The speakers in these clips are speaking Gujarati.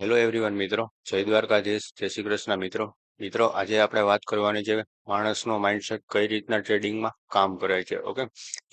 હેલો એવરીવન મિત્રો. જય દ્વારકાધીશ જય શ્રી કૃષ્ણ, મિત્રો. મિત્રો, આજે આપણે વાત કરવાની છે માણસનો માઇન્ડસેટ કઈ રીતના ટ્રેડિંગમાં કામ કરે છે, ઓકે?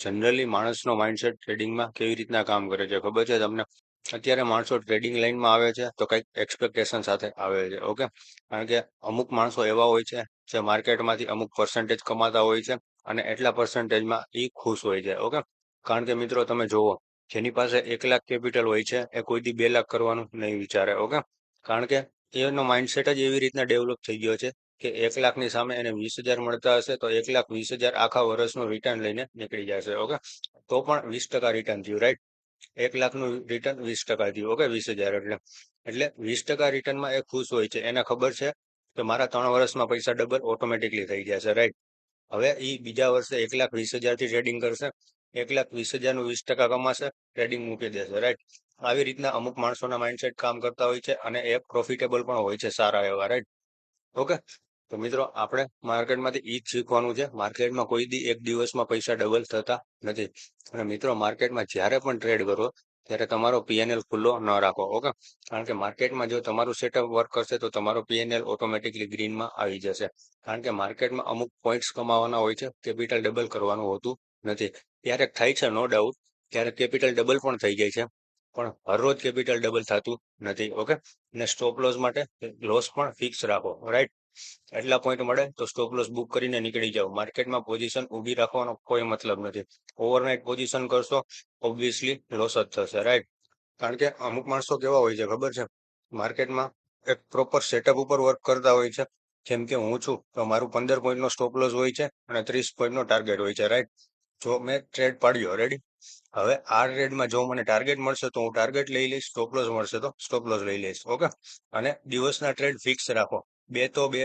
જનરલી માણસનો માઇન્ડસેટ ટ્રેડિંગમાં કેવી રીતના કામ કરે છે? ખબર છે તમને? અત્યારે માણસો ટ્રેડિંગ લાઈનમાં આવે છે તો કંઈક એક્સપેક્ટેશન સાથે આવે છે, ઓકે? કારણ કે અમુક માણસો એવા હોય છે જે માર્કેટમાંથી અમુક પર્સન્ટેજ કમાતા હોય છે અને એટલા પર્સન્ટેજમાં એ ખુશ હોય છે, ઓકે? કારણ કે મિત્રો, તમે જુઓ જેની પાસે એક લાખ કેપિટલ હોય છે, એ કોઈ દી બે લાખ કરવાનું નહીં વિચારે, ઓકે? કારણ કે એનો માઇન્ડસેટ જ એવી રીતના ડેવલપ થઈ ગયો છે કે એક લાખની સામે એને વીસ હજાર મળતા હશે, તો એક લાખ વીસ હજાર આખા વર્ષનું રિટર્ન લઈને નીકળી જશે, ઓકે? તો પણ વીસ ટકા રિટર્ન થયું રાઈટ એક લાખનું રિટર્ન વીસ ટકા થયું, ઓકે? વીસ હજાર એટલે. એટલે વીસ ટકા રિટર્નમાં એ ખુશ હોય છે. એને ખબર છે કે મારા ત્રણ વર્ષમાં પૈસા ડબલ ઓટોમેટિકલી થઈ જશે રાઈટ હવે એ બીજા વર્ષે એક લાખ વીસ હજારથી ટ્રેડિંગ કરશે એક લાખ વીસ હજારનું વીસ ટકા કમાશે ટ્રેડિંગ મૂકી દેશે રાઈટ આવી રીતના અમુક માણસોના માઇન્ડસેટ કામ કરતા હોય છે અને એ પ્રોફિટેબલ પણ હોય છે સારા એવા રાઈટ ઓકે તો મિત્રો, આપણે માર્કેટમાંથી ઈ જ શીખવાનું છે. માર્કેટમાં કોઈ દી એક દિવસમાં પૈસા ડબલ થતા નથી. અને મિત્રો, માર્કેટમાં જ્યારે પણ ટ્રેડ કરો, ત્યારે તમારો પીએનએલ ખુલ્લો ન રાખો ઓકે કારણ કે માર્કેટમાં જો તમારું સેટઅપ વર્ક કરશે, તો તમારો પીએનએલ ઓટોમેટિકલી ગ્રીનમાં આવી જશે. કારણ કે માર્કેટમાં અમુક પોઈન્ટ્સ કમાવાના હોય છે કેપિટલ ડબલ કરવાનું હોતું નથી. ક્યારેક થાય છે નો ડાઉટ ક્યારેક કેપિટલ ડબલ પણ થઈ જાય છે. પણ હરરોજ કેપિટલ ડબલ થતું નથી ઓકે અને સ્ટોપ લોસ માટે લોસ પણ ફિક્સ રાખો રાઈટ એટલા પોઈન્ટ મળે તો સ્ટોપ લોસ બુક કરીને નીકળી જાઓ. માર્કેટમાં પોઝિશન ઊભી રાખવાનો કોઈ મતલબ નથી. ઓવરનાઇટ પોઝિશન કરશો ઓબ્વિયસલી લોસ જ થશે રાઈટ કારણ કે અમુક માણસો કેવા હોય છે, ખબર છે? માર્કેટમાં એક પ્રોપર સેટઅપ ઉપર વર્ક કરતા હોય છે. જેમ કે હું છું, તો મારું પંદર પોઈન્ટનો સ્ટોપ લોસ હોય છે અને ત્રીસ પોઈન્ટનો ટાર્ગેટ હોય છે રાઈટ જો મેં ટ્રેડ પાડ્યો રેડી હવે આ ટ્રેડમાં જો મને ટાર્ગેટ મળશે તો હું ટાર્ગેટ લઈ લઈશ સ્ટોપ લોસ મળશે તો સ્ટોપ લોસ લઈ લઈશ ઓકે અને દિવસના ટ્રેડ ફિક્સ રાખો. બે તો બે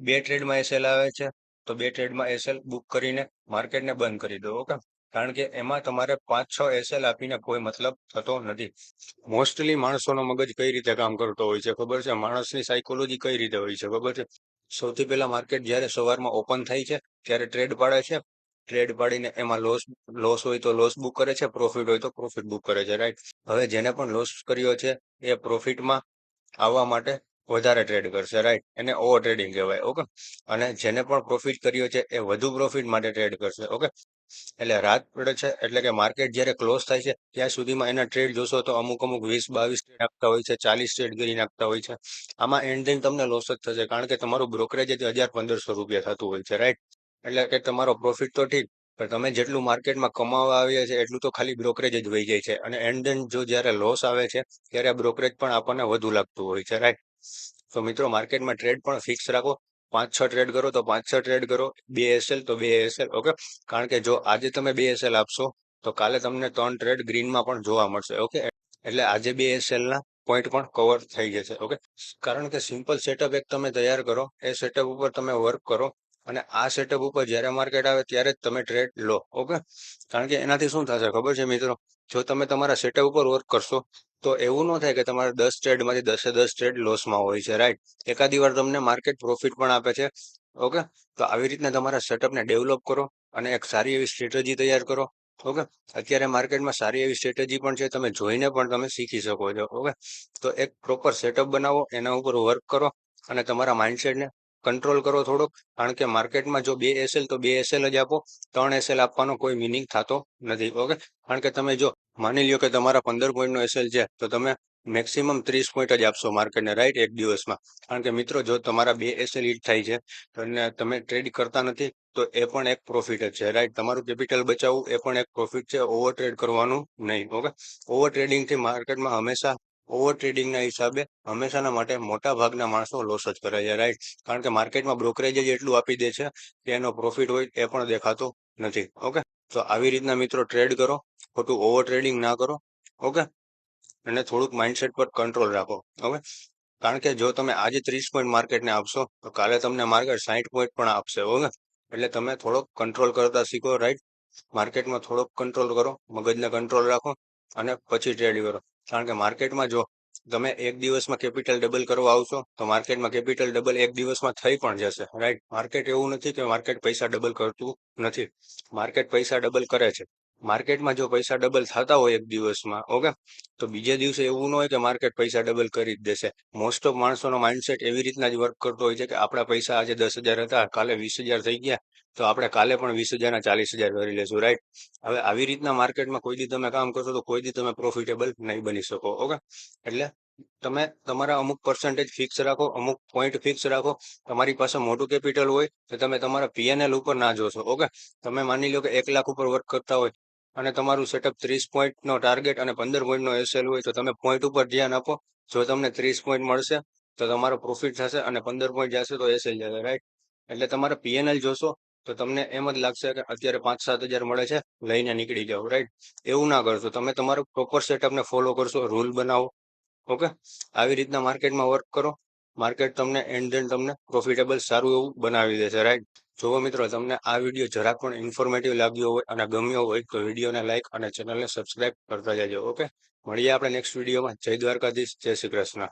બે ટ્રેડમાં એસએલ આવે છે, તો બે ટ્રેડમાં એસએલ બુક કરીને માર્કેટને બંધ કરી દો ઓકે કારણ કે એમાં તમારે પાંચ છ એસએલ આપીને કોઈ મતલબ થતો નથી. મોસ્ટલી માણસોનો મગજ કઈ રીતે કામ કરતો હોય છે, ખબર છે? માણસની સાયકોલોજી કઈ રીતે હોય છે, ખબર છે? સૌથી પહેલા માર્કેટ જ્યારે સવારમાં ઓપન થાય છે, ત્યારે ટ્રેડ પાડે છે ટ્રેડ પાડીને એમાં લોસ લોસ હોય તો લોસ બુક કરે છે પ્રોફિટ હોય તો પ્રોફિટ બુક કરે છે રાઈટ હવે જેને પણ લોસ કર્યો છે, એ પ્રોફિટમાં આવવા માટે વધારે ટ્રેડ કરશે રાઈટ એને ઓવર ટ્રેડિંગ કહેવાય ઓકે અને જેને પણ પ્રોફિટ કર્યો છે, એ વધુ પ્રોફિટ માટે ટ્રેડ કરશે ઓકે એટલે રાત પડે છે, એટલે કે માર્કેટ જ્યારે ક્લોઝ થાય છે, ત્યાં સુધીમાં એના ટ્રેડ જોશો તો અમુક અમુક વીસ બાવીસ ટ્રેડ આપતા હોય છે, ચાલીસ ટ્રેડ કરી નાખતા હોય છે. આમાં એન્ડ તમને લોસ જ થશે, કારણ કે તમારું બ્રોકરેજ હજાર પંદરસો રૂપિયા થતું હોય છે રાઈટ એટલે કે તમારો પ્રોફિટ તો ઠીક, પણ તમે જેટલું માર્કેટમાં કમાવા આવીએ છે, એટલું તો ખાલી બ્રોકરેજ જ વહી જાય છે. અને એન્ડ દેન જો જ્યારે લોસ આવે છે, ત્યારે બ્રોકરેજ પણ આપણને વધુ લાગતું હોય છે રાઈટ તો મિત્રો માર્કેટમાં ટ્રેડ પણ ફિક્સ રાખો. પાંચ છ ટ્રેડ કરો તો પાંચ છ ટ્રેડ કરો. બે એસએલ તો બે એસએલ ઓકે કારણ કે જો આજે તમે બે એસએલ આપશો, તો કાલે તમને ત્રણ ટ્રેડ ગ્રીનમાં પણ જોવા મળશે ઓકે એટલે આજે બે એસએલ ના પોઈન્ટ પણ કવર થઈ જશે ઓકે કારણ કે સિમ્પલ સેટઅપ એક તમે તૈયાર કરો, એ સેટઅપ ઉપર તમે વર્ક કરો અને આ સેટઅપ ઉપર જ્યારે માર્કેટ આવે ત્યારે જ તમે ટ્રેડ લો ઓકે કારણ કે એનાથી શું થશે ખબર છે મિત્રો? જો તમે તમારા સેટઅપ ઉપર વર્ક કરશો, તો એવું ન થાય કે તમારે દસ ટ્રેડમાંથી દસે દસ ટ્રેડ લોસમાં હોય છે રાઈટ એકાદી વાર તમને માર્કેટ પ્રોફિટ પણ આપે છે ઓકે તો આવી રીતના તમારા સેટઅપને ડેવલપ કરો અને એક સારી એવી સ્ટ્રેટેજી તૈયાર કરો ઓકે અત્યારે માર્કેટમાં સારી એવી સ્ટ્રેટેજી પણ છે, તમે જોઈને પણ તમે શીખી શકો છો ઓકે તો એક પ્રોપર સેટઅપ બનાવો, એના ઉપર વર્ક કરો અને તમારા માઇન્ડસેટને કંટ્રોલ કરો થોડોક, કારણ કે માર્કેટમાં જો બે એસએલ તો બે એસએલ જ આપો, ત્રણ એસએલ આપવાનો કોઈ મિનિંગ થતો નથી ઓકે કારણ કે તમે જો માની લ્યો કે તમારા પંદર પોઈન્ટનો એસએલ છે, તો તમે મેક્સિમમ ત્રીસ પોઈન્ટ જ આપશો માર્કેટને રાઈટ એક દિવસમાં. કારણ કે મિત્રો, જો તમારા બે એસએલ હિટ થાય છે અને તમે ટ્રેડ કરતા નથી, તો એ પણ એક પ્રોફિટ જ છે રાઈટ તમારું કેપિટલ બચાવવું એ પણ એક પ્રોફિટ છે ઓવર ટ્રેડ કરવાનું નહીં ઓકે ઓવર ટ્રેડિંગથી માર્કેટમાં હંમેશા ઓવર ટ્રેડિંગના હિસાબે હંમેશાના માટે મોટા ભાગના માણસો લોસ જ કરે છે રાઈટ કારણ કે માર્કેટમાં બ્રોકરેજ જ એટલું આપી દે છે કે એનો પ્રોફિટ હોય એ પણ દેખાતો નથી ઓકે તો આવી રીતના મિત્રો ટ્રેડ કરો, ખોટું ઓવર ટ્રેડિંગ ના કરો ઓકે અને થોડુંક માઇન્ડસેટ પર કંટ્રોલ રાખો ઓકે કારણ કે જો તમે આજે ત્રીસ પોઈન્ટ માર્કેટને આપશો, તો કાલે તમને માર્કેટ સાઠ પોઈન્ટ પણ આપશે ઓકે એટલે તમે થોડોક કંટ્રોલ કરતા શીખો રાઈટ માર્કેટમાં થોડોક કંટ્રોલ કરો, મગજને કંટ્રોલ રાખો અને પછી ટ્રેડ કરો. કારણ કે માર્કેટમાં જો તમે એક દિવસમાં કેપિટલ ડબલ કરવા આવશો, તો માર્કેટમાં કેપિટલ ડબલ એક દિવસમાં થઈ પણ જશે રાઈટ માર્કેટ એવું નથી કે માર્કેટ પૈસા ડબલ કરતું નથી. માર્કેટ પૈસા ડબલ કરે છે. માર્કેટમાં જો પૈસા ડબલ થતા હોય એક દિવસમાં, ઓકે? તો બીજે દિવસે એવું ન હોય કે માર્કેટ પૈસા ડબલ કરી જ દેશે. મોસ્ટ ઓફ માણસોનો માઇન્ડસેટ એવી રીતના જ વર્ક કરતો હોય છે કે આપણા પૈસા આજે દસ હજાર હતા, કાલે વીસ હજાર થઈ ગયા, તો આપણે કાલે પણ વીસ હજારના ચાલીસ હજાર કરી લેશું રાઈટ હવે આવી રીતના માર્કેટમાં કોઈ દી તમે કામ કરશો તો કોઈ દી તમે પ્રોફિટેબલ નહીં બની શકો, ઓકે? એટલે તમે તમારા અમુક પર્સન્ટેજ ફિક્સ રાખો, અમુક પોઈન્ટ ફિક્સ રાખો. તમારી પાસે મોટું કેપિટલ હોય તો તમે તમારા પીએનએલ ઉપર ના જોશો, ઓકે? તમે માની લો કે એક લાખ ઉપર વર્ક કરતા હોય અને તમારું સેટઅપ ત્રીસ પોઈન્ટનો ટાર્ગેટ અને પંદર પોઈન્ટનો એસએલ હોય તો તમે પોઈન્ટ ઉપર ધ્યાન આપો. જો તમને ત્રીસ પોઈન્ટ મળશે, તો તમારો પ્રોફિટ થશે અને પંદર પોઈન્ટ જશે તો એસએલ જશે રાઈટ એટલે તમારે પીએનએલ જોશો, તો તમને એમ જ લાગશે કે અત્યારે પાંચ સાત હજાર મળે છે, લઈને નીકળી જાઓ રાઈટ એવું ના કરશો. તમે તમારું પ્રોપર સેટઅપને ફોલો કરશો રૂલ બનાવો ઓકે આવી રીતના માર્કેટમાં વર્ક કરો. માર્કેટ તમને એન્ડ ધેન તમને પ્રોફિટેબલ સારું એવું બનાવી દેશે રાઈટ જોવો મિત્રો, તમને આ વીડિયો જરાક પણ ઇન્ફોર્મેટિવ લાગ્યો હોય અને ગમ્યો હોય તો વિડીયોને લાઇક અને ચેનલને સબસ્ક્રાઇબ કરતા જજો ઓકે મળીએ આપણે નેક્સ્ટ વિડીયોમાં. જય દ્વારકાધીશ, જય શ્રી કૃષ્ણ.